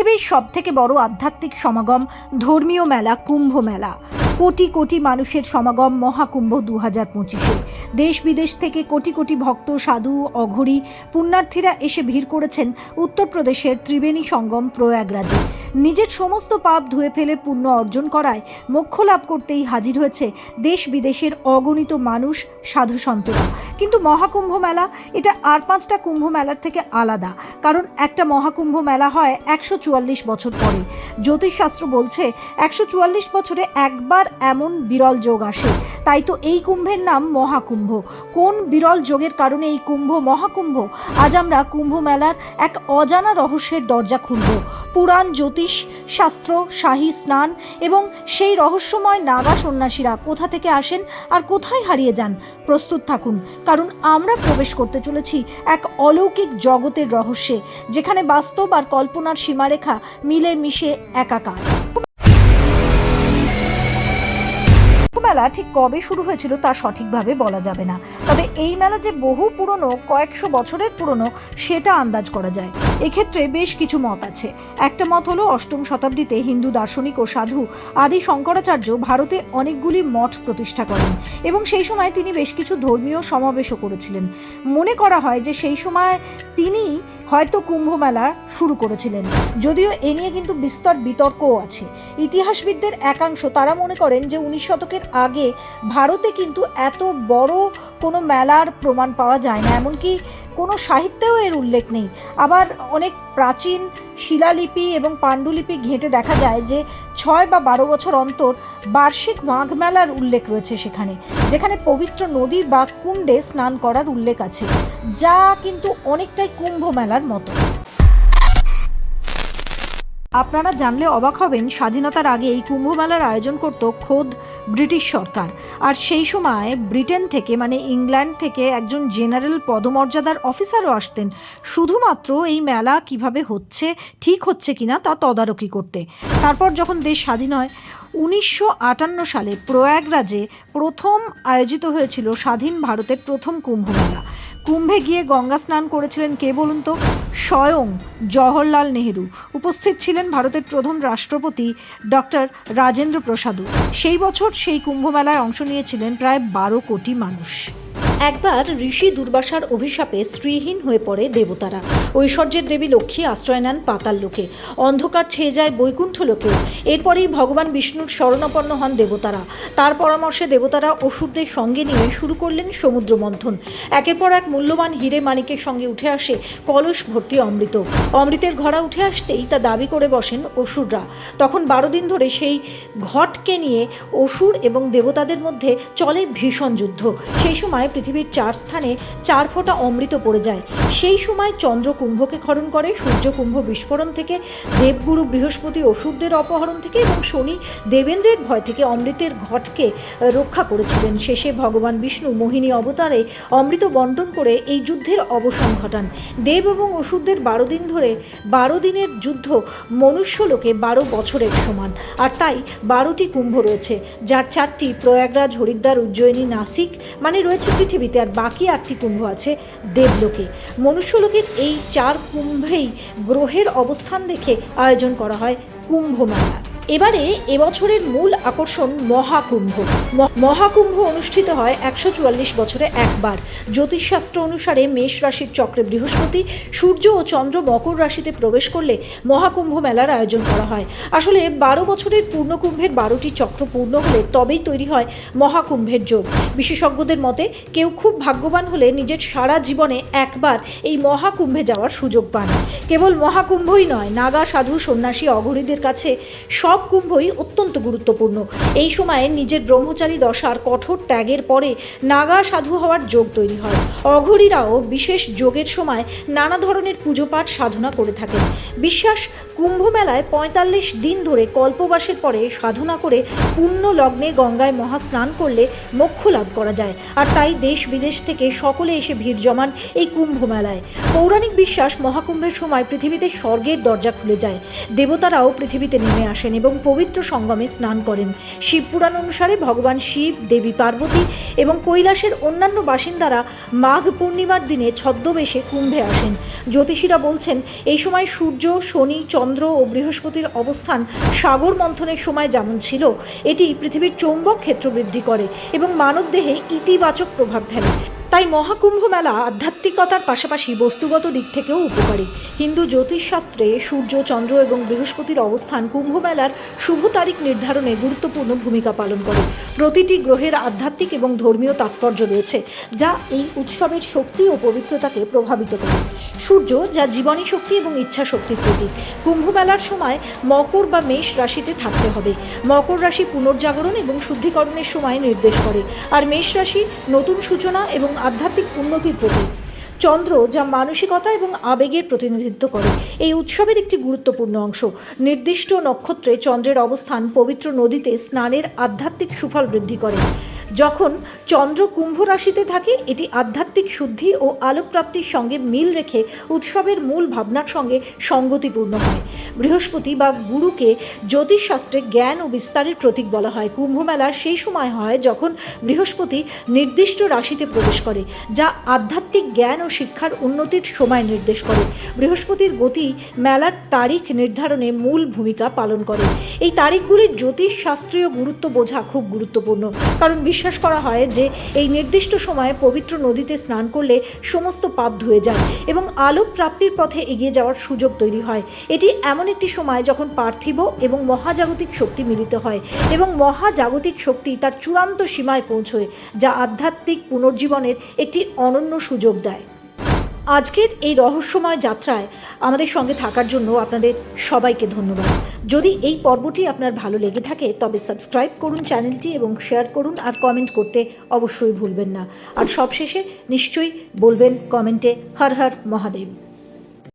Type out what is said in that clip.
পৃথিবীর সবথেকে বড় আধ্যাত্মিক সমাগম ধর্মীয় মেলা কুম্ভ মেলা। কোটি কোটি মানুষের সমাগম মহাকুম্ভ দু হাজার পঁচিশে। দেশ বিদেশ থেকে কোটি কোটি ভক্ত, সাধু, অঘরী, পুণ্যার্থীরা এসে ভিড় করেছেন উত্তরপ্রদেশের ত্রিবেণী সঙ্গম প্রয়াগরাজে। নিজের সমস্ত পাপ ধুয়ে ফেলে পুণ্য অর্জন করায় মোক্ষ লাভ করতেই হাজির হয়েছে দেশ বিদেশের অগণিত মানুষ, সাধু সন্তরা। কিন্তু মহাকুম্ভ মেলা, এটা আর পাঁচটা কুম্ভ মেলার থেকে আলাদা। কারণ একটা মহাকুম্ভ মেলা হয় একশো চুয়াল্লিশ বছর পরে। জ্যোতিষশাস্ত্র বলছে একশো চুয়াল্লিশ বছরে একবার এমন বিরল যোগ আসে। তাই তো এই কুম্ভের নাম মহাকুম্ভ। কোন বিরল যোগের কারণে এই কুম্ভ মহাকুম্ভ? আজ আমরা কুম্ভ মেলার এক অজানা রহস্যের দরজা খুলব। পুরাণ, জ্যোতিষ, শাস্ত্র, শাহী, স্নান এবং সেই রহস্যময় নাগা সন্ন্যাসীরা কোথা থেকে আসেন আর কোথায় হারিয়ে যান প্রস্তুত থাকুন, কারণ আমরা প্রবেশ করতে চলেছি এক অলৌকিক জগতের রহস্যে, যেখানে বাস্তব আর কল্পনার সীমারেখা মিলে মিশে একাকার। মেলা ঠিক কবে শুরু হয়েছিল তা সঠিকভাবে বলা যাবে না। তবে এই মেলা যে বহু পুরনো, কয়েকশো বছরের পুরনো, সেটা আন্দাজ করা যায়। এক্ষেত্রে বেশ কিছু মত আছে। একটা মত হলো, অষ্টম শতাব্দীতে হিন্দু দার্শনিক ও সাধু আদি শঙ্করাচার্য ভারতে অনেকগুলি মঠ প্রতিষ্ঠা করেন এবং সেই সময় তিনি বেশ কিছু ধর্মীয় সমাবেশও করেছিলেন। মনে করা হয় যে সেই সময় তিনি হয়তো কুম্ভ মেলা শুরু করেছিলেন। যদিও এ নিয়ে কিন্তু বিস্তর বিতর্কও আছে। ইতিহাসবিদদের একাংশ তারা মনে করেন যে উনিশ শতকের আগে ভারতে কিন্তু এত বড় কোনো মেলার প্রমাণ পাওয়া যায় না, এমনকি কোনো সাহিত্যেও এর উল্লেখ নেই। আবার অনেক প্রাচীন শিলালিপি এবং পাণ্ডুলিপি ঘেঁটে দেখা যায় যে ছয় বা বারো বছর অন্তর বার্ষিক মাঘ মেলার উল্লেখ রয়েছে সেখানে, যেখানে পবিত্র নদী বা কুণ্ডে স্নান করার উল্লেখ আছে, যা কিন্তু অনেকটাই কুম্ভ মেলার মতো। আপনারা জানলে অবাক হবেন, স্বাধীনতার আগে এই কুম্ভমেলার আয়োজন করত খোদ ব্রিটিশ সরকার। আর সেই সময় ব্রিটেন থেকে মানে ইংল্যান্ড থেকে একজন জেনারেল পদমর্যাদার অফিসারও আসতেন। শুধুমাত্র এই মেলা কীভাবে হচ্ছে, ঠিক হচ্ছে কিনা তা তদারকি করতে। তারপর যখন দেশ স্বাধীন হয়, উনিশশো আটান্ন সালে প্রয়াগরাজে প্রথম আয়োজিত হয়েছিল স্বাধীন ভারতের প্রথম কুম্ভমেলা। কুম্ভে গিয়ে গঙ্গা স্নান করেছিলেন কে বলুন তো? স্বয়ং জওহরলাল নেহেরু। উপস্থিত ছিলেন ভারতের প্রথম রাষ্ট্রপতি ডক্টর রাজেন্দ্র প্রসাদও। সেই বছর সেই কুম্ভমেলায় অংশ নিয়েছিলেন প্রায় বারো কোটি মানুষ। একবার ঋষি দুর্বাসার অভিশাপে স্ত্রীহীন হয়ে পড়ে দেবতারা। ঐশ্বর্যের দেবী লক্ষ্মী আশ্রয় নেন পাতাল লোকে। অন্ধকার ছেয়ে যায় বৈকুণ্ঠ লোকে। এরপরেই ভগবান বিষ্ণুর শরণাপন্ন হন দেবতারা। তার পরামর্শে দেবতারা অসুরদের সঙ্গে নিয়ে শুরু করলেন সমুদ্র মন্থন। একের পর এক মূল্যবান হিরে মানিকের সঙ্গে উঠে আসে কলস ভর্তি অমৃত। অমৃতের ঘরা উঠে আসতেই তা দাবি করে বসেন অসুররা। তখন বারো দিন ধরে সেই ঘটকে নিয়ে অসুর এবং দেবতাদের মধ্যে চলে ভীষণ যুদ্ধ। সেই সময় পৃথিবীর চার স্থানে চার ফোঁটা অমৃত পড়ে যায়। সেই সময় চন্দ্র কুম্ভকে খরণ করে, সূর্য কুম্ভ বিস্ফোরণ থেকে, দেবগুরু বৃহস্পতি অসুরদের অপহরণ থেকে এবং শনি দেবেন্দ্রের ভয় থেকে অমৃতের ঘটকে রক্ষা করেছিলেন। শেষে ভগবান বিষ্ণু মোহিনী অবতারে অমৃত বন্টন করে এই যুদ্ধের অবসান ঘটান। দেব এবং অসুরদের বারো দিন ধরে, বারো দিনের যুদ্ধ মনুষ্যলোকে বারো বছরের সমান। আর তাই বারোটি কুম্ভ রয়েছে, যার চারটি প্রয়াগরাজ, হরিদ্বার, উজ্জয়িনী, নাসিক মানে রয়েছে পৃথিবীতে আর বাকি আটটি কুম্ভ আছে দেবলোকে। মনুষ্যলোকের এই চার কুম্ভেই গ্রহের অবস্থান দেখে আয়োজন করা হয় কুম্ভ মেলার এবারে এবছরের মূল আকর্ষণ মহাকুম্ভ। মহাকুম্ভ অনুষ্ঠিত হয় একশো চুয়াল্লিশ বছরে একবার। জ্যোতিষশাস্ত্র অনুসারে মেষ রাশির চক্রে বৃহস্পতি, সূর্য ও চন্দ্র মকর রাশিতে প্রবেশ করলে মহাকুম্ভ মেলার আয়োজন করা হয়। আসলে বারো বছরের পূর্ণকুম্ভের বারোটি চক্র পূর্ণ হলে তবেই তৈরি হয় মহাকুম্ভের যোগ। বিশেষজ্ঞদের মতে, কেউ খুব ভাগ্যবান হলে নিজের সারা জীবনে একবার এই মহাকুম্ভে যাওয়ার সুযোগ পান। কেবল মহাকুম্ভই নয়, নাগা, সাধু, সন্ন্যাসী, অঘরীদের কাছে সব কুম্ভই অত্যন্ত গুরুত্বপূর্ণ। এই সময়ে নিজের ব্রহ্মচারী দশার কঠোর ত্যাগের পরে নাগা সাধু হওয়ার যোগ তৈরি হয়। অঘরীরাও বিশেষ যোগের সময় নানা ধরনের পুজো পাঠ সাধনা করে থাকেন। বিশ্বাস কুম্ভ মেলায় পঁয়তাল্লিশ দিন ধরে কল্পবাসের পরে সাধনা করে পুণ্য লগ্নে গঙ্গায় মহাস্নান করলে মোক্ষ লাভ করা যায়। আর তাই দেশ বিদেশ থেকে সকলে এসে ভিড় জমান এই কুম্ভ মেলায় পৌরাণিক বিশ্বাস মহাকুম্ভের সময় পৃথিবীতে স্বর্গের দরজা খুলে যায়। দেবতারাও পৃথিবীতে নেমে আসেন এবং পবিত্র সঙ্গমে স্নান করেন। শিবপুরাণ অনুসারে ভগবান শিব, দেবী পার্বতী এবং কৈলাসের অন্যান্য বাসিন্দারা মাঘ পূর্ণিমার দিনে ছদ্মবেশে কুম্ভে আসেন। জ্যোতিষীরা বলছেন, এই সময় সূর্য, শনি, চন্দ্র ও বৃহস্পতির অবস্থান সাগর মন্থনের সময় যেমন ছিল, এটি পৃথিবীর চৌম্বক ক্ষেত্র বৃদ্ধি করে এবং মানবদেহে ইতিবাচক প্রভাব ফেলে। তাই মহাকুম্ভ মেলা আধ্যাত্মিকতার পাশাপাশি বস্তুগত দিক থেকেও উপকারী। হিন্দু জ্যোতিষশাস্ত্রে সূর্য, চন্দ্র এবং বৃহস্পতির অবস্থান কুম্ভ মেলার শুভ তারিখ নির্ধারণে গুরুত্বপূর্ণ ভূমিকা পালন করে। প্রতিটি গ্রহের আধ্যাত্মিক এবং ধর্মীয় তাৎপর্য রয়েছে, যা এই উৎসবের শক্তি ও পবিত্রতাকে প্রভাবিত করে। সূর্য, যা জীবনী শক্তি এবং ইচ্ছা শক্তির প্রতীক। কুম্ভ মেলার সময় মকর বা মেষ রাশিতে থাকতে হবে। মকর রাশি পুনর্জাগরণ এবং শুদ্ধিকরণের সময় নির্দেশ করে। আর মেষ রাশি নতুন সূচনা এবং আধ্যাত্মিক উন্নতির প্রতীক। চন্দ্র যা মানসিকতা এবং আবেগের প্রতিনিধিত্ব করে, এই উৎসবের একটি গুরুত্বপূর্ণ অংশ। নির্দিষ্ট নক্ষত্রে চন্দ্রের অবস্থান পবিত্র নদীতে স্নানের আধ্যাত্মিক সুফল বৃদ্ধি করে। যখন চন্দ্র কুম্ভ রাশিতে থাকে, এটি আধ্যাত্মিক শুদ্ধি ও আলোকপ্রাপ্তির সঙ্গে মিল রেখে উৎসবের মূল ভাবনার সঙ্গে সঙ্গতিপূর্ণ হয়। বৃহস্পতি বা গুরুকে জ্যোতিষশাস্ত্রে জ্ঞান ও বিস্তারের প্রতীক বলা হয়। কুম্ভ মেলা সেই সময় হয় যখন বৃহস্পতি নির্দিষ্ট রাশিতে প্রবেশ করে, যা আধ্যাত্মিক জ্ঞান ও শিক্ষার উন্নতির সময় নির্দেশ করে। বৃহস্পতির গতি মেলার তারিখ নির্ধারণে মূল ভূমিকা পালন করে। এই তারিখগুলির জ্যোতিষ শাস্ত্রীয় গুরুত্ব বোঝা খুব গুরুত্বপূর্ণ, কারণ বিশ্বাস করা হয় যে এই নির্দিষ্ট সময়ে পবিত্র নদীতে স্নান করলে সমস্ত পাপ ধুয়ে যায় এবং আলোক প্রাপ্তির পথে এগিয়ে যাওয়ার সুযোগ তৈরি হয়। এটি এমন একটি সময় যখন পার্থিব এবং মহাজাগতিক শক্তি মিলিত হয় এবং মহাজাগতিক শক্তি তার চূড়ান্ত সীমায় পৌঁছয়, যা আধ্যাত্মিক পুনর্জীবনের একটি অনন্য সুযোগ দেয়। আজকের এই রহস্যময় যাত্রায় আমাদের সঙ্গে থাকার জন্য আপনাদের সবাইকে ধন্যবাদ। যদি এই পর্বটি আপনার ভালো লেগে থাকে, তবে সাবস্ক্রাইব করুন চ্যানেলটি এবং শেয়ার করুন আর কমেন্ট করতে অবশ্যই ভুলবেন না। আর সবশেষে নিশ্চয়ই বলবেন কমেন্টে হর হর মহাদেব।